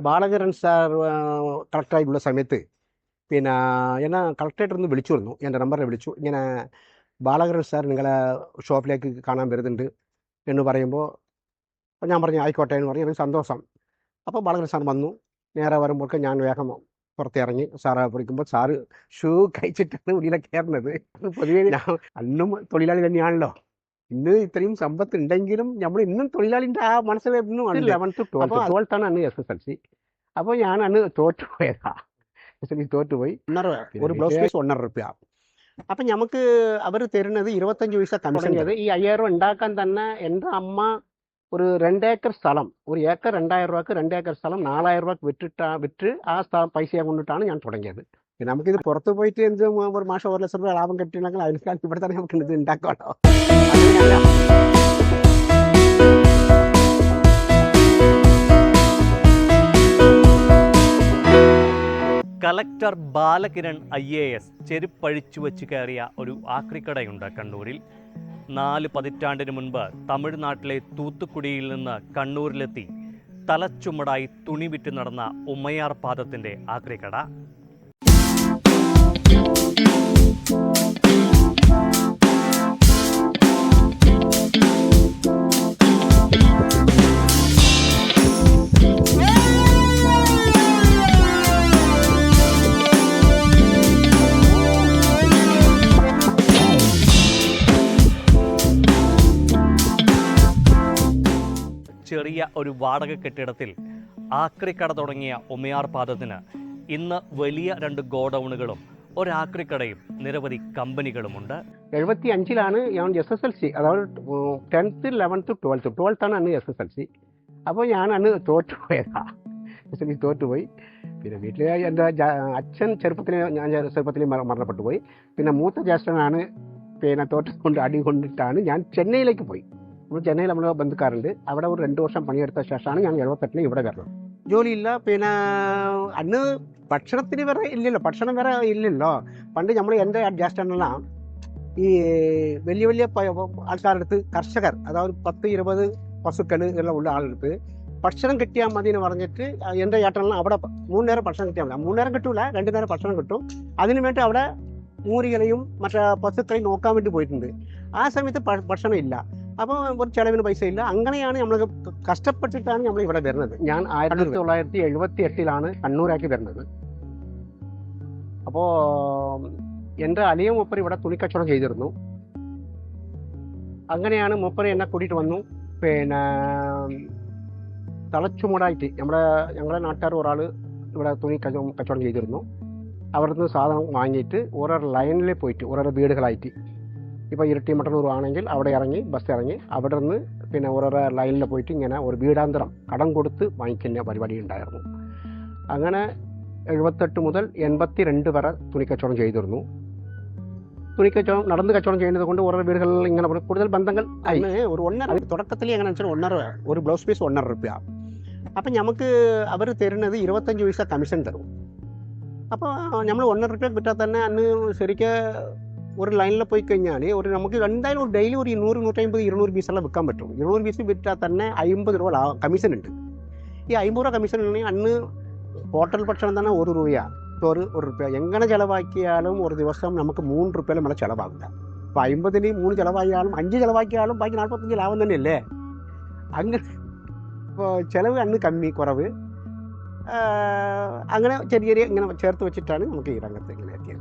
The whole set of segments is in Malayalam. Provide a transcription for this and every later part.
ബാലകരൻ സാർ കളക്ടറായിട്ടുള്ള സമയത്ത് പിന്നെ എന്നെ കളക്ടറേറ്റർ ഒന്ന് വിളിച്ചു വന്നു. എന്റെ നമ്പറിനെ വിളിച്ചു. ഇങ്ങനെ ബാലകരൻ സാർ നിങ്ങളെ ഷോപ്പിലേക്ക് കാണാൻ വരുന്നുണ്ട് എന്ന് പറയുമ്പോൾ ഞാൻ പറഞ്ഞു ആയിക്കോട്ടെ എന്ന് പറഞ്ഞു. എനിക്ക് സന്തോഷം. അപ്പോൾ ബാലകരൻ സാർ വന്നു. നേരെ വരുമ്പോഴൊക്കെ ഞാൻ വേഗം പുറത്തിറങ്ങി സാറെ വിളിക്കുമ്പോൾ സാറ് ഷൂ കഴിച്ചിട്ടാണ് ഉള്ളിലെ കയറുന്നത് പൊതുവേ ഞാൻ അന്നും തൊഴിലാളി തന്നെയാണല്ലോ. ഇന്ന് ഇത്രയും സമ്പത്ത് ഉണ്ടെങ്കിലും നമ്മൾ ഇന്നും തൊഴിലാളിന്റെ ആ മനസ്സിൽ ഇന്നും ലെവൻത്ത് ട്വൽത്ത് ട്വൽത്താണ് അന്ന് എസ് എസ് എൽ സി അപ്പോൾ ഞാൻ അന്ന് തോറ്റുപോയതാ എസ് എൽ സി തോറ്റുപോയി ഒന്നര ഒരു ബ്ലൗസ് പീസ് ഒന്നര റുപ്യ. അപ്പം നമുക്ക് അവർ തരുന്നത് ഇരുപത്തഞ്ച് പൈസ കമ്മീഷൻ ഈ അയ്യായിരം ഉണ്ടാക്കാൻ തന്നെ എന്റെ അമ്മ ഒരു രണ്ടേക്കർ സ്ഥലം ഒരു ഏക്കർ രണ്ടായിരം രൂപക്ക് രണ്ടേക്കർ സ്ഥലം നാലായിരം രൂപക്ക് വിറ്റിട്ടാ വിറ്റ് ആ സ്ഥലം പൈസ കൊണ്ടിട്ടാണ് ഞാൻ തുടങ്ങിയത്. പിന്നെ നമുക്കിത് പുറത്ത് പോയിട്ട് എന്ത് ഒരു മാസം ഒരു ലക്ഷം രൂപ ലാഭം കിട്ടിയിട്ടുണ്ടെങ്കിൽ അതിനേക്കാൾ ഇവിടെ തന്നെ നമുക്ക് ഇത് ഉണ്ടാക്കാമല്ലോ collector Balakiran I A S ചെരുപ്പഴിച്ചു വെച്ച് കയറിയ ഒരു ആക്രിക്കടയുണ്ട് കണ്ണൂരിൽ. നാല് പതിറ്റാണ്ടിന് മുൻപ് തമിഴ്നാട്ടിലെ തൂത്തുക്കുടിയിൽ നിന്ന് കണ്ണൂരിലെത്തി തലച്ചുമടായി തുണി വിറ്റ് നടന്ന ഉമ്മയാർ പാദത്തിന്റെ ആക്രിക്കട. ചെറിയ ഒരു വാടക കെട്ടിടത്തിൽ ആക്രിക്കട തുടങ്ങിയ ഒമയാർ പാദത്തിന് ഇന്ന് വലിയ രണ്ട് ഗോഡൗണുകളും ഒരാക്രിക്കടയും നിരവധി കമ്പനികളുമുണ്ട്. എഴുപത്തി അഞ്ചിലാണ് ഞാൻ എസ് എസ് എൽ സി അതായത് ടെൻത്ത് ലെവൻത്ത് ട്വൽത്ത് ട്വൽത്താണ് അന്ന് എസ് എസ് എൽ സി അപ്പോൾ ഞാൻ അന്ന് തോറ്റുപോയതാ. എസ് എൽ സി തോറ്റുപോയി. പിന്നെ വീട്ടിൽ എന്റെ അച്ഛൻ ചെറുപ്പത്തിൽ ഞാൻ ചെറുപ്പത്തിൽ മര- മരണപ്പെട്ടു പോയി പിന്നെ മൂത്ത ജ്യേഷ്ഠനാണ് പിന്നെ തോറ്റ കൊണ്ട് അടി കൊണ്ടിട്ടാണ് ഞാൻ ചെന്നൈയിലേക്ക് പോയി. നമ്മൾ ചെന്നൈയിൽ നമ്മൾ ബന്ധുക്കാരുണ്ട്. അവിടെ ഒരു രണ്ട് വർഷം പണിയെടുത്ത ശേഷമാണ് ഞാൻ എഴുപത്തെട്ടിന് ഇവിടെ വരുന്നത് ജോലിയില്ല. പിന്നെ അന്ന് ഭക്ഷണത്തിന് വേറെ ഇല്ലല്ലോ. ഭക്ഷണം വേറെ ഇല്ലല്ലോ. പണ്ട് നമ്മൾ എന്റെ ജ്യേഷ്ഠനെല്ലാം ഈ വലിയ വലിയ പ- ആൾക്കാരുടെ അടുത്ത് കർഷകർ അതായത് പത്ത് ഇരുപത് പശുക്കൾ എല്ലാം ഉള്ള ആളെടുത്ത് ഭക്ഷണം കിട്ടിയാൽ മതി എന്ന് പറഞ്ഞിട്ട് എന്റെ ചേട്ടനെല്ലാം അവിടെ മൂന്ന് നേരം ഭക്ഷണം കിട്ടിയാൽ മതി. മൂന്ന് നേരം കിട്ടൂല രണ്ട് നേരം ഭക്ഷണം കിട്ടും. അതിനു വേണ്ടി അവിടെ മൂരികളെയും മറ്റേ പശുക്കളെയും നോക്കാൻ വേണ്ടി പോയിട്ടുണ്ട്. ആ സമയത്ത് ഭക്ഷണം ഇല്ല. അപ്പോൾ ഒരു ചെലവിന് പൈസ ഇല്ല അങ്ങനെയാണ് നമ്മൾ കഷ്ടപ്പെട്ടിട്ടാണ് നമ്മൾ ഇവിടെ വരുന്നത്. ഞാൻ ആയിരത്തി തൊള്ളായിരത്തി എഴുപത്തി എട്ടിലാണ് കണ്ണൂരാക്കി വരുന്നത്. അപ്പോൾ എന്റെ അലിയ മൂപ്പർ ഇവിടെ തുണിക്കച്ചവടം ചെയ്തിരുന്നു. അങ്ങനെയാണ് മൂപ്പർ എന്നെ കൂട്ടിയിട്ട് വന്നു. പിന്നെ തളച്ചുമൂടായിട്ട് നമ്മുടെ ഞങ്ങളുടെ നാട്ടുകാർ ഒരാൾ ഇവിടെ തുണി കച്ചവടം കച്ചവടം ചെയ്തിരുന്നു. അവിടുന്ന് സാധനം വാങ്ങിയിട്ട് ഓരോ ലൈനിൽ പോയിട്ട് ഓരോ വീടുകളായിട്ട് ഇപ്പോൾ ഇരട്ടി മട്ടന്നൂർ ആണെങ്കിൽ അവിടെ ഇറങ്ങി ബസ് ഇറങ്ങി അവിടെ നിന്ന് പിന്നെ ഓരോരോ ലൈനിൽ പോയിട്ട് ഇങ്ങനെ ഒരു വീടാന്തരം കടം കൊടുത്ത് വാങ്ങിക്കുന്ന പരിപാടി ഉണ്ടായിരുന്നു. അങ്ങനെ എഴുപത്തെട്ട് മുതൽ എൺപത്തി രണ്ട് വരെ തുണിക്കച്ചവടം ചെയ്തിരുന്നു. തുണിക്കച്ചവടം നടന്ന് കച്ചവടം ചെയ്യുന്നത് കൊണ്ട് ഓരോ വീടുകളിൽ ഇങ്ങനെ കൂടുതൽ ബന്ധങ്ങൾ ആയി ഒരു ഒന്നര തുടക്കത്തിൽ എങ്ങനെ വെച്ചാൽ ഒന്നര ഒരു ബ്ലൗസ് പീസ് ഒന്നര റുപ്യ. അപ്പം നമുക്ക് അവർ തരുന്നത് ഇരുപത്തഞ്ച് പൈസ കമ്മീഷൻ തരും. അപ്പോൾ നമ്മൾ ഒന്നര റുപ്യ വിറ്റാൽ തന്നെ അന്ന് ശരിക്ക് ഒരു ലൈനിൽ പോയി കഴിഞ്ഞാൽ ഒരു നമുക്ക് എന്തായാലും ഒരു ഡെയിലി ഒരു നൂറ് നൂറ്റമ്പത് ഇരുന്നൂറ് പീസെല്ലാം വിൽക്കാൻ പറ്റും. ഇരുന്നൂറ് പീസ് വിറ്റാൽ തന്നെ അമ്പത് രൂപ ലാ- കമ്മീഷൻ ഉണ്ട്. ഈ അമ്പത് രൂപ കമ്മീഷൻ ഉണ്ടെങ്കിൽ അന്ന് ഹോട്ടൽ ഭക്ഷണം തന്നെ ഒരു രൂപയാണ് ചോറ് ഒരു റുപ്യ. എങ്ങനെ ചിലവാക്കിയാലും ഒരു ദിവസം നമുക്ക് മൂന്ന് റുപ്യയിലും നമ്മളെ ചിലവാകില്ല അപ്പോൾ അമ്പതിന് മൂന്ന് ചിലവാക്കിയാലും അഞ്ച് ചിലവാക്കിയാലും ബാക്കി നാൽപ്പത്തഞ്ച് ലാഭം തന്നെയല്ലേ? അങ്ങനെ ഇപ്പോൾ ചിലവ് അന്ന് കമ്മി കുറവ്. ആ, അങ്ങനെ ചെറിയ ചെറിയ ഇങ്ങനെ ചേർത്ത് വെച്ചിട്ടാണ് നമുക്ക് ഈ രംഗത്ത് ഇങ്ങനെ എത്തിയത്.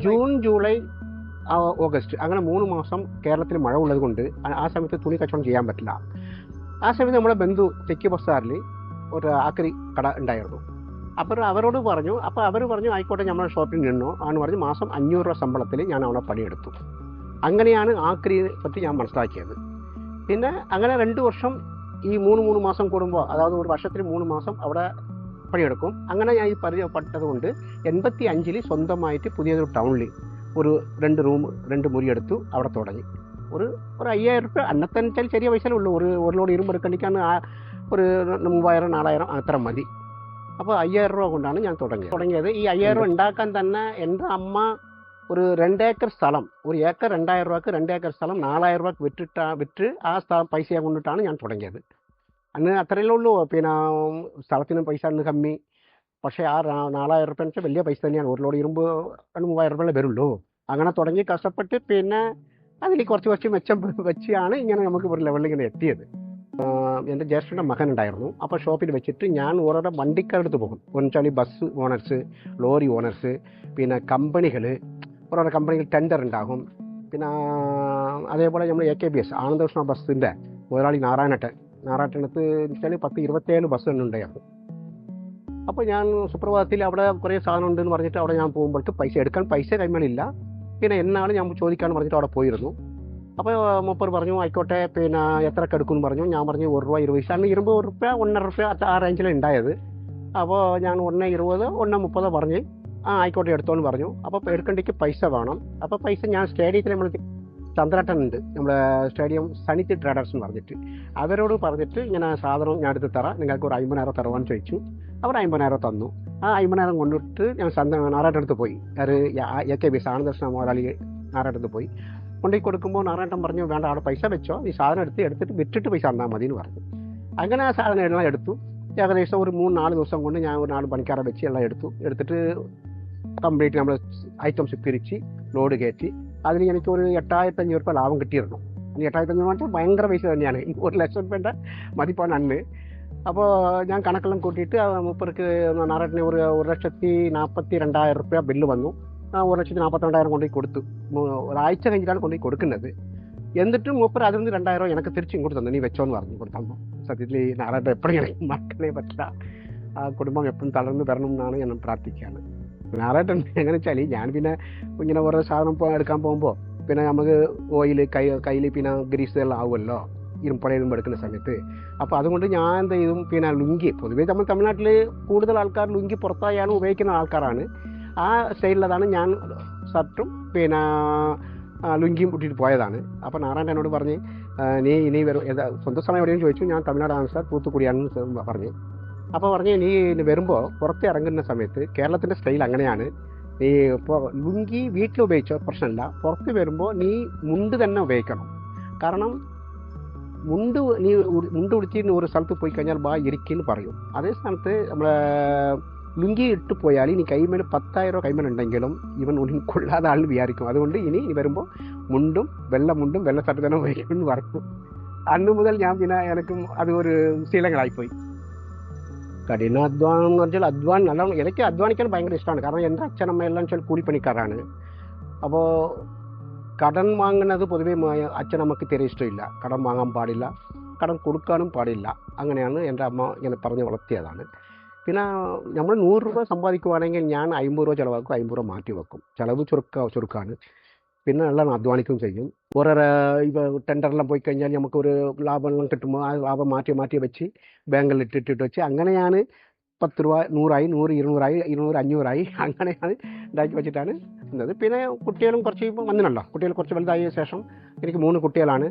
ജൂൺ ജൂലൈ ആ, ഓഗസ്റ്റ് അങ്ങനെ മൂന്ന് മാസം കേരളത്തിൽ മഴ ഉള്ളത് കൊണ്ട് ആ- സമയത്ത് തുണി കച്ചവടം ചെയ്യാൻ പറ്റില്ല. ആ സമയത്ത് നമ്മുടെ ബന്ധു തെക്ക് ബസാറിൽ ഒരു ആക്രി കട ഉണ്ടായിരുന്നു. അപ്പോൾ അവരോട് പറഞ്ഞു അപ്പോൾ അവർ പറഞ്ഞു ആയിക്കോട്ടെ നമ്മുടെ ഷോപ്പിൽ നിന്നോ? എന്ന് പറഞ്ഞ് മാസം അഞ്ഞൂറ് രൂപ ശമ്പളത്തിൽ ഞാൻ അവിടെ പണിയെടുത്തു. അങ്ങനെയാണ് ആക്രിയെ പറ്റി ഞാൻ മനസ്സിലാക്കിയത്. പിന്നെ അങ്ങനെ രണ്ട് വർഷം ഈ മൂന്ന് മൂന്ന് മാസം കൂടുമ്പോൾ അതായത് ഒരു വർഷത്തിൽ മൂന്ന് മാസം അവിടെ പണിയെടുക്കും. അങ്ങനെ ഞാൻ ഈ പരിചയപ്പെട്ടത് എൺപത്തി അഞ്ചിൽ സ്വന്തമായിട്ട് പുതിയൊരു ടൗണിൽ ഒരു രണ്ട് റൂം രണ്ട് മുറി എടുത്തു അവിടെ തുടങ്ങി ഒരു ഒരു അയ്യായിരം റുപ്യ അന്നത്തെ വെച്ചാൽ ചെറിയ പൈസയേ ഉള്ളൂ ഒരു ഒരു ലോഡ് ഇരുമ്പ് എടുക്കണിക്കാൻ ആ ഒരു മൂവായിരം നാലായിരം അത്ര മതി അപ്പോൾ അയ്യായിരം രൂപ കൊണ്ടാണ് ഞാൻ തുടങ്ങിയത് തുടങ്ങിയത് ഈ അയ്യായിരം ഉണ്ടാക്കാൻ തന്നെ എന്റെ അമ്മ ഒരു രണ്ടേക്കർ സ്ഥലം ഒരു ഏക്കർ രണ്ടായിരം രൂപക്ക് രണ്ടേക്കർ സ്ഥലം നാലായിരം രൂപക്ക് വിറ്റിട്ടാ വിറ്റ് ആ സ്ഥലം പൈസ കൊണ്ടിട്ടാണ് ഞാൻ തുടങ്ങിയത്. അന്ന് അത്രയല്ലേ ഉള്ളൂ. പിന്നെ സ്ഥലത്തിന് പൈസ അന്ന് കമ്മി. പക്ഷേ ആ നാലായിരം റുപ്യ വെച്ചാൽ വലിയ പൈസ തന്നെയാണ്. ഒരു ലോഡ് ഇരുമ്പ് മൂവായിരം റുപ്യ വരുള്ളൂ. അങ്ങനെ തുടങ്ങി കഷ്ടപ്പെട്ട് പിന്നെ അതിൽ കുറച്ച് കുറച്ച് മെച്ചം വെച്ചാണ് ഇങ്ങനെ നമുക്ക് ഒരു ലെവലിൽ ഇങ്ങനെ എത്തിയത്. എന്റെ ജ്യേഷ്ഠന്റെ മകൻ ഉണ്ടായിരുന്നു അപ്പോൾ ഷോപ്പിൽ വെച്ചിട്ട് ഞാൻ ഓരോരോ വണ്ടിക്കാരടുത്ത് പോകും. എന്നുവെച്ചാൽ ബസ് ഓണേഴ്സ് ലോറി ഓണേഴ്സ് പിന്നെ കമ്പനികൾ. ഓരോരോ കമ്പനികൾ ടെൻഡർ ഉണ്ടാകും. പിന്നെ അതേപോലെ നമ്മൾ A K B S Anandakrishna ബസ്സിന്റെ മുതലാളി നാരായണട്ടൻ. നാരായണത്ത് വെച്ചാൽ പത്ത് ഇരുപത്തേഴ് ബസ് തന്നെ ഉണ്ടായിരുന്നു. അപ്പോൾ ഞാൻ സുപ്രഭാതത്തിൽ അവിടെ കുറേ സാധനം ഉണ്ടെന്ന് പറഞ്ഞിട്ട് അവിടെ ഞാൻ പോകുമ്പോഴേക്ക് പൈസ എടുക്കാൻ പൈസ കൈമേലില്ല പിന്നെ എന്നാണ് ഞാൻ ചോദിക്കാമെന്ന് പറഞ്ഞിട്ട് അവിടെ പോയിരുന്നു. അപ്പോൾ മൂപ്പർ പറഞ്ഞു ആയിക്കോട്ടെ പിന്നെ എത്രക്ക് എടുക്കുമെന്ന് പറഞ്ഞു. ഞാൻ പറഞ്ഞു ഒരു രൂപ ഇരുപത് പൈസ. അന്ന് ഇരുപത് റുപ്യ ഒന്നര റുപ്യ ആ റേഞ്ചിലാണ് ഉണ്ടായത്. അപ്പോൾ ഞാൻ ഒന്ന് ഇരുപത് ഒന്ന് മുപ്പത് പറഞ്ഞ് ആ ആയിക്കോട്ടെ എടുത്തോന്ന് പറഞ്ഞു. അപ്പോൾ എടുക്കേണ്ടിക്ക് പൈസ വേണം. അപ്പോൾ പൈസ ഞാൻ സ്റ്റേഡിയത്തിൽ നമ്മൾ ചന്ദ്രട്ടൻ ഉണ്ട് നമ്മുടെ സ്റ്റേഡിയം സണിറ്റ് ട്രേഡേഴ്സ് എന്ന് പറഞ്ഞിട്ട്. അവരോട് പറഞ്ഞിട്ട് ഇങ്ങനെ സാധനം ഞാൻ എടുത്ത് തരാം. നിങ്ങൾക്ക് ഒരു അമ്പതിനായിരം തരുവാൻ ചോദിച്ചു. അവർ അമ്പതിനായിരം തന്നു. ആ അമ്പതിനായിരം കൊണ്ടിട്ട് ഞാൻ സന്ത നാരായണന്റെ അടുത്ത് പോയി. അത് എ കെ ബി സാനദർശന മുതലാളി നാരായണന്റെ അടുത്ത് പോയി. കൊണ്ടുപോയി കൊടുക്കുമ്പോൾ നാരായണൻ പറഞ്ഞു വേണ്ട അവിടെ പൈസ വെച്ചോ. ഈ സാധനം എടുത്ത് എടുത്തിട്ട് വിറ്റിട്ട് പൈസ തന്നാൽ മതി എന്ന് പറഞ്ഞു. അങ്ങനെ ആ സാധനം എല്ലാം എടുത്തു. ഏകദേശം ഒരു മൂന്ന് നാല് ദിവസം കൊണ്ട് ഞാൻ ഒരു നാല് പണിക്കാരെ വെച്ച് എല്ലാം എടുത്തു. എടുത്തിട്ട് കംപ്ലീറ്റ് നമ്മൾ ഐറ്റംസ് പിരിച്ച് ലോഡ് കയറ്റി. അതിന് എനിക്ക് ഒരു എട്ടായിരത്തി അഞ്ഞൂറ് രൂപ ലാഭം കിട്ടിയിരുന്നു. എട്ടായിരത്തി അഞ്ഞൂറ് പറഞ്ഞാൽ ഭയങ്കര പൈസ തന്നെയാണ്. ഒരു ലക്ഷം രൂപയുടെ മതിപ്പാണ് അന്ന്. അപ്പോൾ ഞാൻ കണക്കെല്ലാം കൂട്ടിയിട്ട് മൂപ്പർക്ക് നാരായണന് ഒരു ഒരു ലക്ഷത്തി നാൽപ്പത്തി രണ്ടായിരം റുപ്യ ബില്ല് വന്നു. ഒരു ലക്ഷത്തി നാൽപ്പത്തി രണ്ടായിരം കൊണ്ടുപോയി കൊടുത്തു ഒരാഴ്ച കഴിഞ്ഞിട്ടാണ് കൊണ്ടുപോയി കൊടുക്കുന്നത്. എന്നിട്ടും മൂപ്പർ അതിൽ നിന്ന് രണ്ടായിരം എനിക്ക് തിരിച്ചു ഇങ്ങോട്ട് തന്നു. നീ വെച്ചോന്ന് പറഞ്ഞു കൊടുത്തു സത്യത്തിൽ ഈ നാരായണൻ എപ്പോഴും മക്കളെ പറ്റില്ല. ആ കുടുംബം എപ്പോഴും തളർന്നു വരണം എന്നാണ് ഞാൻ പ്രാർത്ഥിക്കുകയാണ്. നാരായണൻ എങ്ങനെ വെച്ചാൽ ഞാൻ പിന്നെ ഇങ്ങനെ കുറേ സാധനം എടുക്കാൻ പോകുമ്പോൾ പിന്നെ നമുക്ക് ഓയിൽ കൈ കയ്യിൽ പിന്നെ ഗ്രീസ് എല്ലാം ആവുമല്ലോ. ഇരുമ്പടയിലും എടുക്കുന്ന സമയത്ത്. അപ്പോൾ അതുകൊണ്ട് ഞാൻ എന്ത് ചെയ്തും പിന്നെ ലുങ്കി. പൊതുവേ നമ്മൾ തമിഴ്നാട്ടിൽ കൂടുതൽ ആൾക്കാർ ലുങ്കി പുറത്തായാണ് ഉപയോഗിക്കുന്ന ആൾക്കാരാണ്. ആ സ്റ്റൈലിലതാണ് ഞാൻ ഷർട്ടും പിന്നെ ലുങ്കിയും ഇട്ടിട്ട് പോയതാണ്. അപ്പോൾ നാരായണൻ എന്നോട് പറഞ്ഞ് നീ ഇനി വരും. സ്വന്തം സ്ഥലം എവിടെയെന്ന് ചോദിച്ചു. ഞാൻ തമിഴ്നാടാണ് സാർ തൂത്തുക്കുടിയാണെന്ന് പറഞ്ഞു. അപ്പോൾ പറഞ്ഞു നീ വരുമ്പോൾ പുറത്ത് ഇറങ്ങുന്ന സമയത്ത് കേരളത്തിന്റെ സ്റ്റൈൽ അങ്ങനെയാണ്. നീ ലുങ്കി വീട്ടിൽ ഉപയോഗിച്ചോ പ്രശ്നമില്ല. പുറത്ത് വരുമ്പോൾ നീ മുണ്ട് തന്നെ ഉപയോഗിക്കണം. കാരണം മുണ്ട് നീ മുണ്ട് ഉടിച്ചിട്ട് ഒരു സ്ഥലത്ത് പോയി കഴിഞ്ഞാൽ ബാ ഇരിക്കെന്ന് പറയും. അതേ സ്ഥാനത്ത് നമ്മൾ ലുങ്കി ഇട്ട് പോയാൽ ഇനി കൈമേൽ പത്തായിരം രൂപ കൈമേൽ ഉണ്ടെങ്കിലും ഇവൻ ഉള്ളിൽ കൊള്ളാതെ ആളിന് വിചാരിക്കും. അതുകൊണ്ട് ഇനി ഇനി വരുമ്പോൾ മുണ്ടും വെള്ള മുണ്ടും വെള്ള തന്നെ ഉപയോഗിക്കുമെന്ന് പറഞ്ഞു അന്ന് മുതൽ ഞാൻ പിന്നെ എനിക്കും അത് ഒരു ശീലങ്ങളായിപ്പോയി കഠിനാധ്വാനം എന്ന് പറഞ്ഞാൽ അധ്വാനം നല്ലോണം എനിക്ക് അധ്വാനിക്കാൻ ഭയങ്കര ഇഷ്ടമാണ്. കാരണം എന്റെ അച്ഛനമ്മയെല്ലാം വെച്ചാൽ കൂലിപ്പണിക്കാരാണ്. അപ്പോൾ കടം വാങ്ങുന്നത് പൊതുവേ അച്ഛനമ്മക്ക് തീരെ ഇഷ്ടമില്ല. കടം വാങ്ങാൻ പാടില്ല. കടം കൊടുക്കാനും പാടില്ല. അങ്ങനെയാണ് എന്റെ അമ്മ ഇങ്ങനെ പറഞ്ഞ് വളർത്തിയതാണ്. പിന്നെ നമ്മൾ നൂറ് രൂപ സമ്പാദിക്കുവാണെങ്കിൽ ഞാൻ അമ്പത് രൂപ ചിലവാക്കും അമ്പത് രൂപ മാറ്റി വെക്കും. ചിലവ് ചുരുക്ക ചുരുക്കാണ്. പിന്നെ എല്ലാം അധ്വാനിക്കുകയും ചെയ്യും. ഓരോരോ ഇപ്പോൾ ടെൻഡറെല്ലാം പോയി കഴിഞ്ഞാൽ നമുക്കൊരു ലാഭമെല്ലാം കിട്ടുമ്പോൾ ആ ലാഭം മാറ്റി മാറ്റി വെച്ച് ബാങ്കിൽ ഇട്ടിട്ടിട്ട് വെച്ച് അങ്ങനെയാണ് പത്ത് രൂപ നൂറായി നൂറ് ഇരുന്നൂറായി ഇരുന്നൂറ് അഞ്ഞൂറായി അങ്ങനെയാണ് ഉണ്ടാക്കി വെച്ചിട്ടാണ് എന്നത് പിന്നെ കുട്ടികളും കുറച്ച് ഇപ്പം വന്നിട്ടുണ്ടോ? കുട്ടികൾ കുറച്ച് വലുതായ ശേഷം എനിക്ക് മൂന്ന് കുട്ടികളാണ്.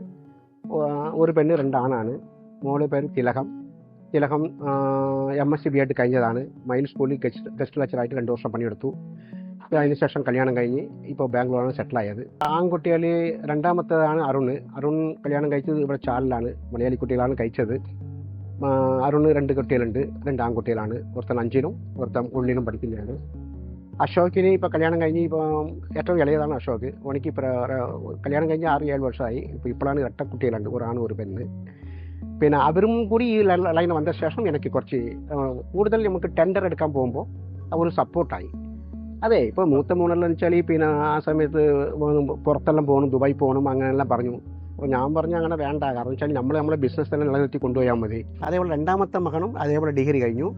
ഒരു പെണ്ണ് രണ്ടാണാണ് മോൾ പേര് തിലകം. തിലകം എം എസ് സി ബി ആയിട്ട് കഴിഞ്ഞതാണ്. മൈൽ സ്കൂളിൽ ഗസ്റ്റ് ഗസ്റ്റ് ലെക്ചറായിട്ട് രണ്ട് വർഷം പണിയെടുത്തു. അതിനുശേഷം കല്യാണം കഴിഞ്ഞ് ഇപ്പോൾ ബാംഗ്ലൂരാണ് സെറ്റിലായത്. ആൺകുട്ടികൾ രണ്ടാമത്തേതാണ് അരുൺ. അരുൺ കല്യാണം കഴിച്ചത് ഇവിടെ ചാലിലാണ് മലയാളി കുട്ടികളാണ് കഴിച്ചത്. ആ, അരുണ് രണ്ട് കുട്ടികളുണ്ട് രണ്ട് ആൺകുട്ടികളാണ്. ഒരുത്തൻ അഞ്ചിനും ഒരുത്തൻ ഉള്ളിനും പഠിക്കുന്നതാണ് അശോകിന് ഇപ്പോൾ കല്യാണം കഴിഞ്ഞ് ഇപ്പോൾ ഏറ്റവും ഇളയതാണ് അശോക്. ഓണിക്ക് കല്യാണം കഴിഞ്ഞ് ആറ് ഏഴ് വർഷമായി. ഇപ്പോൾ ഇപ്പോഴാണ് എട്ട കുട്ടികളുണ്ട് ഒരാണ് ഒരു പെണ്ണ്. പിന്നെ അവരും കൂടി ഈ ലൈൻ വന്ന ശേഷം എനിക്ക് കുറച്ച് കൂടുതൽ നമുക്ക് ടെൻഡർ എടുക്കാൻ പോകുമ്പോൾ അവർ സപ്പോർട്ടായി അതെ ഇപ്പോൾ മൂത്ത മൂന്നെല്ലാം വെച്ചാൽ പിന്നെ ആ സമയത്ത് പുറത്തെല്ലാം പോകണം ദുബായി പോകണം അങ്ങനെയെല്ലാം പറഞ്ഞു. അപ്പോൾ ഞാൻ പറഞ്ഞു അങ്ങനെ വേണ്ട. കാരണം വെച്ചാൽ നമ്മൾ നമ്മളെ ബിസിനസ് തന്നെ നിലനിർത്തി കൊണ്ടുപോയാൽ മതി. അതേപോലെ രണ്ടാമത്തെ മകനും അതേപോലെ ഡിഗ്രി കഴിഞ്ഞു.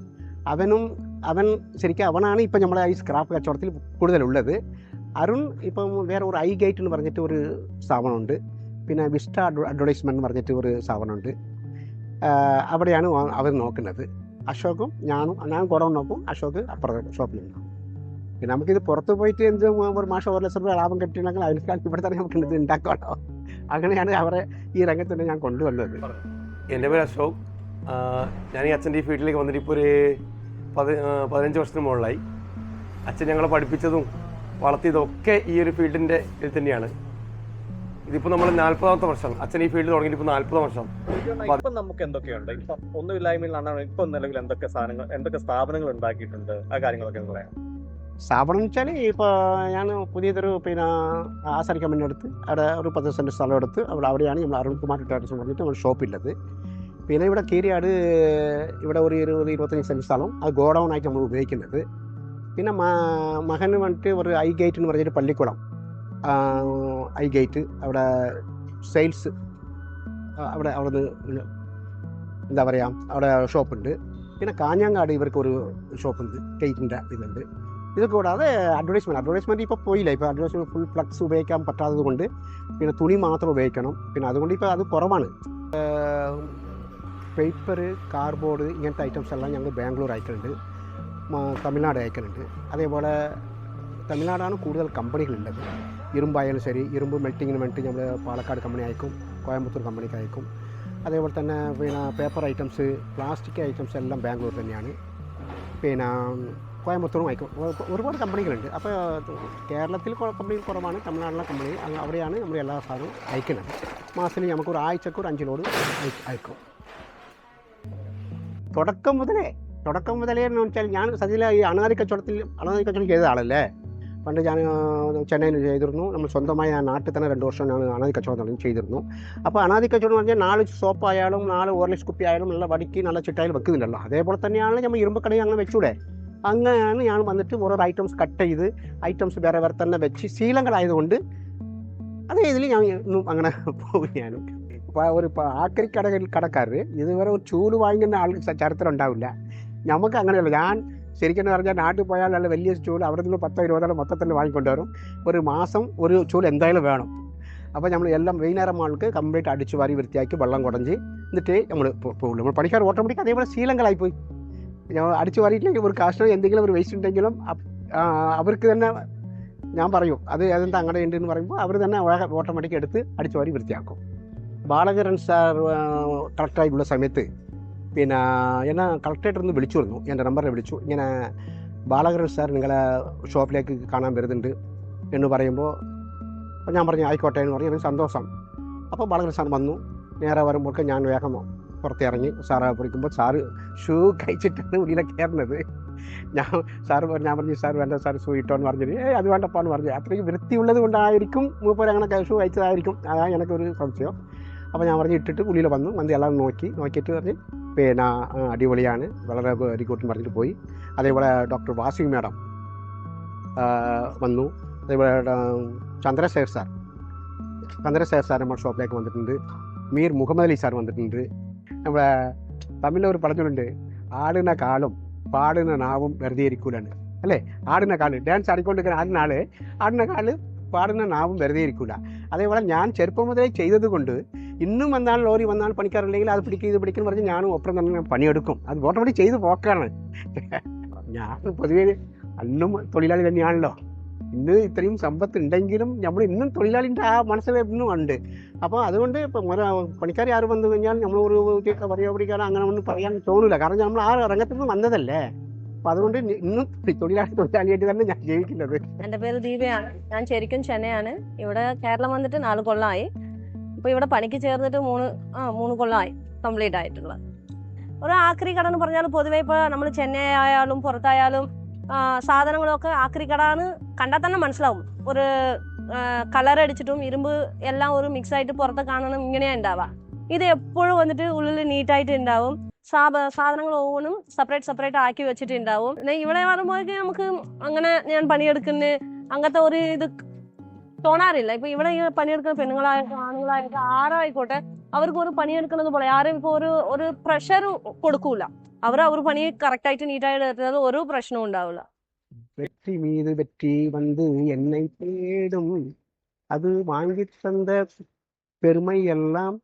അവനും അവൻ ശരിക്കും അവനാണ് ഇപ്പം നമ്മളെ ഈ സ്ക്രാപ്പ് കച്ചവടത്തിൽ കൂടുതലുള്ളത്. അരുൺ ഇപ്പം വേറെ ഒരു ഐ ഗേറ്റ് എന്ന് പറഞ്ഞിട്ട് ഒരു സ്ഥാപനമുണ്ട്. പിന്നെ വിസ്റ്റ അഡ്വർടൈസ്മെന്റ് എന്ന് പറഞ്ഞിട്ട് ഒരു സ്ഥാപനമുണ്ട്. അവിടെയാണ് അവൻ നോക്കുന്നത്. അശോകും ഞാനും ഞാൻ കുറവ് നോക്കും അശോക് അപ്പുറത്തെ ഷോപ്പിലുണ്ടാവും നമുക്കിത് പുറത്ത് പോയിട്ട് എന്ത് ഒരു മാസം ഒരു ലക്ഷം രൂപ ലാഭം കിട്ടിയിട്ടുണ്ടെങ്കിൽ അതിനേക്കാൾ ഇവിടെ തന്നെ നമുക്ക് ഇത് ഉണ്ടാക്കാമല്ലോ അങ്ങനെയാണ് അവരെ ഈ രംഗത്ത് തന്നെ ഞാൻ കൊണ്ടുവന്നത്. എന്റെ പേര് അശോക്. ഞാൻ ഈ അച്ഛന്റെ ഈ ഫീൽഡിലേക്ക് വന്നിട്ട് ഇപ്പോൾ ഒരു പതി പതിനഞ്ച് വർഷത്തിന് മുകളിലായി. അച്ഛൻ ഞങ്ങളെ പഠിപ്പിച്ചതും വളർത്തിയതും ഒക്കെ ഈ ഒരു ഫീൽഡിന്റെ ഇതിൽ തന്നെയാണ്. ഇതിപ്പോൾ നമ്മൾ നാൽപ്പതാമത്തെ വർഷം. അച്ഛൻ ഈ ഫീൽഡ് തുടങ്ങിയിട്ട് ഇപ്പോൾ നാൽപ്പത് വർഷം. ഇപ്പം നമുക്ക് എന്തൊക്കെയുണ്ട്? ഇപ്പം ഒന്നുമില്ലായ്മയിലാണ് ഇപ്പം നിലവിൽ എന്തൊക്കെ സാധനങ്ങൾ എന്തൊക്കെ സ്ഥാപനങ്ങൾ ഉണ്ടാക്കിയിട്ടുണ്ട്? ആ കാര്യങ്ങളൊക്കെ പറയാം സ്ഥാപനം എന്ന് വെച്ചാൽ ഇപ്പോൾ ഞാൻ പുതിയതൊരു പിന്നെ ആസാരി കമ്പനി എടുത്ത് അവിടെ ഒരു പത്ത് സെന്റ് സ്ഥലം എടുത്ത് അവിടെ അവിടെയാണ് നമ്മൾ അരുൺകുമാർ ടാറ്റസ് പറഞ്ഞിട്ട് നമ്മൾ ഷോപ്പില്ലത്. പിന്നെ ഇവിടെ കീരിയാട് ഇവിടെ ഒരു ഇരുപത് ഇരുപത്തഞ്ച് സെന്റ് സ്ഥലം അത് ഗോഡൗൺ ആയിട്ട് നമ്മൾ ഉപയോഗിക്കുന്നത്. പിന്നെ മകന് വന്നിട്ട് ഒരു ഐ ഗേറ്റ് എന്ന് പറഞ്ഞിട്ട് പള്ളിക്കുളം. ഐ ഗേറ്റ് അവിടെ സെയിൽസ് അവിടെ അവിടെ നിന്ന് എന്താ പറയുക അവിടെ ഷോപ്പുണ്ട്. പിന്നെ കാഞ്ഞങ്ങാട് ഇവർക്ക് ഒരു ഷോപ്പുണ്ട് ഗേറ്റിന്റെ ഇതുണ്ട്. ഇത് കൂടാതെ അഡ്വർടൈസ്മെന്റ് അഡ്വർടൈസ്മെന്റ് ഇപ്പോൾ പോയില്ല. ഇപ്പോൾ അഡ്വർടൈസ്മെന്റ് ഫുൾ ഫ്ലക്സ് ഉപയോഗിക്കാൻ പറ്റാത്തത് കൊണ്ട് പിന്നെ തുണി മാത്രം ഉപയോഗിക്കണം. പിന്നെ അതുകൊണ്ട് ഇപ്പോൾ അത് കുറവാണ്. പേപ്പർ കാർഡ്ബോർഡ് ഇങ്ങനത്തെ ഐറ്റംസ് എല്ലാം ഞങ്ങൾ ബാംഗ്ലൂർ അയക്കുന്നുണ്ട് തമിഴ്നാട് അയക്കുന്നുണ്ട് അതേപോലെ തമിഴ്നാടാണ് കൂടുതൽ കമ്പനികളുള്ളത്. ഇരുമ്പായാലും ശരി ഇരുമ്പ് മെൽറ്റിങ്ങിന് വേണ്ടി നമ്മൾ പാലക്കാട് കമ്പനി അയക്കും കോയമ്പത്തൂർ കമ്പനിക്ക് അയക്കും. അതേപോലെ തന്നെ പിന്നെ പേപ്പർ ഐറ്റംസ് പ്ലാസ്റ്റിക് ഐറ്റംസ് എല്ലാം ബാംഗ്ലൂർ തന്നെയാണ്. പിന്നെ കോയമ്പത്തൂരും അയക്കും ഒ- ഒരുപാട് കമ്പനികളുണ്ട്. അപ്പോൾ കേരളത്തിൽ കമ്പനികൾ കുറവാണ്. തമിഴ്നാട്ടിലെ കമ്പനി അവിടെയാണ് നമ്മൾ എല്ലാ സാധനവും അയക്കുന്നത്. മാസത്തിൽ നമുക്ക് ഒരു ആഴ്ചക്ക് ഒരു അഞ്ച് ലോഡ് അയക്കും. തുടക്കം മുതലേ തുടക്കം മുതലേ എന്ന് വെച്ചാൽ ഞാൻ സത്യത്തിൽ ഈ അണാരി കച്ചവടത്തിൽ അണാരി കച്ചവടം ചെയ്ത ആളല്ലേ? പണ്ട് ഞാൻ ചെന്നൈയിൽ ചെയ്തിരുന്നു. നമ്മൾ സ്വന്തമായി ഞാൻ നാട്ടിൽ തന്നെ രണ്ട് വർഷം ഞാൻ അണാതി കച്ചവടം ചെയ്തിരുന്നു. അപ്പോൾ അണാതി കച്ചവടം പറഞ്ഞാൽ നാല് സോപ്പ് ആയാലും നാല് ഓർലിക്സ് കുപ്പി ആയാലും നല്ല വടിക്ക് നല്ല ചിട്ടായാലും വെക്കുന്നില്ലല്ലോ അതേപോലെ തന്നെയാണ് നമ്മൾ ഇരുമ്പ് അങ്ങനെ വെച്ചൂടെ? അങ്ങനെയാണ് ഞാൻ വന്നിട്ട് ഓരോ ഐറ്റംസ് കട്ട് ചെയ്ത് ഐറ്റംസ് വേറെ വേറെ തന്നെ വെച്ച് ശീലങ്ങളായതുകൊണ്ട് അതേ ഇതിൽ ഞാൻ ഇന്നും അങ്ങനെ പോവുകയാണ്. ഇപ്പോൾ ഒരു ആക്രി കട കടക്കാർ ഇതുവരെ ഒരു ചൂൽ വാങ്ങിക്കുന്ന ആൾ ചരിത്രം ഉണ്ടാവില്ല. നമുക്ക് അങ്ങനെയല്ല ഞാൻ ശരിക്കും പറഞ്ഞാൽ നാട്ടിൽ പോയാൽ നല്ല വലിയ ചൂട് അവിടെ നിന്ന് പത്തോ ഇരുപതോ മൊത്തത്തിൽ വാങ്ങിക്കൊണ്ടുവരും ഒരു മാസം ഒരു ചൂട് എന്തായാലും വേണം. അപ്പോൾ നമ്മൾ എല്ലാം വൈകുന്നേരം ആൾക്ക് കംപ്ലീറ്റ് അടിച്ചു വാരി വൃത്തിയാക്കി വെള്ളം കുടഞ്ഞ് എന്നിട്ട് നമ്മൾ പോകുള്ളൂ നമ്മൾ പണിക്കാർ ഓട്ടോമാറ്റിക് അതേപോലെ ശീലങ്ങളായിപ്പോയി അടിച്ചു പറഞ്ഞിട്ടില്ലെങ്കിൽ ഒരു കാഷ്ടം എന്തെങ്കിലും ഒരു വേസ്റ്റ് ഉണ്ടെങ്കിലും അവർക്ക് തന്നെ ഞാൻ പറയും അത് ഏതെന്താ അങ്ങനെ ഉണ്ട് എന്ന് പറയുമ്പോൾ അവർ തന്നെ ഓട്ടോമാറ്റിക് എടുത്ത് അടിച്ചു വാരി വൃത്തിയാക്കും. ബാലകരൻ സാർ കളക്ടറായിട്ടുള്ള സമയത്ത് പിന്നെ എന്നെ കളക്ടറേറ്റർ ഒന്ന് വിളിച്ചു വന്നു എന്റെ നമ്പറിൽ വിളിച്ചു. ഇങ്ങനെ ബാലകരൻ സാർ നിങ്ങളെ ഷോപ്പിലേക്ക് കാണാൻ വരുന്നുണ്ട് എന്ന് പറയുമ്പോൾ ഞാൻ പറഞ്ഞു ആയിക്കോട്ടെ എന്ന് പറഞ്ഞു. എനിക്ക് സന്തോഷം. അപ്പോൾ ബാലകരൻ സാർ വന്നു. നേരെ വരുമ്പോഴൊക്കെ ഞാൻ വേഗം പുറത്തിറങ്ങി സാറ് പിടിക്കുമ്പോൾ സാറ് ഷൂ കഴിച്ചിട്ടാണ് ഉള്ളിലെ കയറുന്നത്. ഞാൻ സാറ് പറഞ്ഞു ഞാൻ പറഞ്ഞു സാർ വേണ്ട സാർ ഷൂ ഇട്ടോന്ന് പറഞ്ഞിട്ട്. ഏ അത് വേണ്ടപ്പാന്ന് പറഞ്ഞു. അത്രയ്ക്ക് വൃത്തിയുള്ളത് കൊണ്ടായിരിക്കും മൂപ്പർ അങ്ങനെ ഷൂ കഴിച്ചതായിരിക്കും. അതാണ് എനിക്കൊരു സംശയം. അപ്പോൾ ഞാൻ പറഞ്ഞു ഇട്ടിട്ട് ഉള്ളിൽ വന്നു വന്ന് എല്ലാം നോക്കി നോക്കിയിട്ട് പറഞ്ഞ് പിന്നെ അടിപൊളിയാണ്. വളരെ എന്ന് പറഞ്ഞിട്ട് പോയി. അതേപോലെ ഡോക്ടർ വാസു മാഡം വന്നു. അതേപോലെ ചന്ദ്രശേഖർ സാർ. ചന്ദ്രശേഖർ സാർ നമ്മുടെ ഷോപ്പിലേക്ക് വന്നിട്ടുണ്ട്. മീർ മുഹമ്മദ് അലി സാർ വന്നിട്ടുണ്ട്. നമ്മുടെ തമിഴിൽ ഒരു പറഞ്ഞിട്ടുണ്ട് ആടുന്ന കാലും പാടുന്ന നാവും വെറുതെ ഇരിക്കൂലാണ് അല്ലേ? ആടുന്ന കാൽ ഡാൻസ് ആടിക്കൊണ്ടിരിക്കുന്ന ആടുന്ന ആൾ ആടുന്ന കാൽ പാടുന്ന നാവും വെറുതെ ഇരിക്കൂല അതേപോലെ ഞാൻ ചെറുപ്പം മുതലേ ചെയ്തത് കൊണ്ട് ഇന്നും വന്നാൽ ലോറി വന്നാൽ പണിക്കാറില്ലെങ്കിൽ അത് പിടിക്കും ഇത് പിടിക്കും പറഞ്ഞ് ഞാനും ഒപ്പം തന്നെ ഞാൻ പണിയെടുക്കും. അത് ഓട്ടോമാറ്റിക് ചെയ്ത് പോക്കാണ്. ഞാൻ പൊതുവേ അന്നും തൊഴിലാളി തന്നെയാണല്ലോ. ഇന്ന് ഇത്രയും സമ്പത്ത് ഉണ്ടെങ്കിലും നമ്മൾ ഇന്നും തൊഴിലാളിന്റെ ആ മനസ്സിൽ ഇന്നും ഉണ്ട്. അപ്പോൾ അതുകൊണ്ട് ഇപ്പം ഒരു പണിക്കാർ ആര് വന്നു കഴിഞ്ഞാൽ നമ്മൾ ഒരു പറയുക പിടിക്കാനോ അങ്ങനെ ഒന്നും പറയാൻ തോന്നില്ല കാരണം നമ്മൾ ആ രംഗത്ത് നിന്ന് വന്നതല്ലേ. അപ്പം അതുകൊണ്ട് ഇന്നും തൊഴിലാളി തൊഴിലാളിയായിട്ട് തന്നെ ഞാൻ ജീവിക്കുന്നത്. എന്റെ പേര് ദീപയാണ് ഞാൻ ശരിക്കും ചെന്നൈയാണ്. ഇവിടെ കേരളം വന്നിട്ട് നാല് കൊല്ലമായി. ഇപ്പോൾ ഇവിടെ പണിക്ക് ചേർന്നിട്ട് മൂന്ന് ആ മൂന്ന് കൊല്ലമായി കംപ്ലീറ്റ് ആയിട്ടുള്ളത്. ഒരു ആക്രി കട എന്ന് പറഞ്ഞാൽ പൊതുവെ ഇപ്പോൾ നമ്മൾ ചെന്നൈ ആയാലും പുറത്തായാലും സാധനങ്ങളൊക്കെ ആക്രിക്കടാന്ന് കണ്ടാൽ തന്നെ മനസ്സിലാവും. ഒരു കളർ അടിച്ചിട്ടും ഇരുമ്പ് എല്ലാം ഒരു മിക്സ് ആയിട്ട് പുറത്ത് കാണണം ഇങ്ങനെയാ ഉണ്ടാവുക ഇത് എപ്പോഴും വന്നിട്ട് ഉള്ളിൽ നീറ്റായിട്ട് ഉണ്ടാവും സാധ സാധനങ്ങൾ ഓരോന്നും സെപ്പറേറ്റ് സെപ്പറേറ്റ് ആക്കി വെച്ചിട്ടുണ്ടാവും പിന്നെ ഇവിടെ വരുമ്പോഴേക്കും നമുക്ക് അങ്ങനെ ഞാൻ പണിയെടുക്കുന്ന അങ്ങനത്തെ ഒരു ഇത് തോന്നാറില്ല. ഇപ്പൊ ഇവിടെ പണിയെടുക്കുന്ന പെണ്ണുങ്ങളായിട്ട് ആണുങ്ങളായിട്ട് ആരായിക്കോട്ടെ അവർക്ക് ഒരു പണിയെടുക്കുന്നത് പോലെ ആരും ഇപ്പൊ ഒരു ഒരു പ്രഷർ കൊടുക്കൂല അവർ അവർ പണി കറക്റ്റ് ആയിട്ട് നീറ്റായിട്ട് എടുത്തത് ഒരു പ്രശ്നവും ഉണ്ടാവില്ല வெற்றி மீது வெற்றி வந்து என்னை தேடும் அது வாங்கி தந்த பெருமை எல்லாம்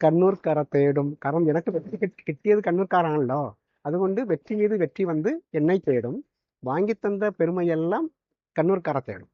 കണ്ണൂർക്കാരെ തേടും കാരണം എനിക്ക് വെറ്റി കിട്ടി- കിട്ടിയത് കണ്ണൂർക്കാരാണല്ലോ അതുകൊണ്ട് വെറ്റി മീത് വെറ്റി വന്ന് എന്നെ തേടും വാങ്ങിത്തന്ന പെരുമയെല്ലാം കണ്ണൂർക്കാരെ തേടും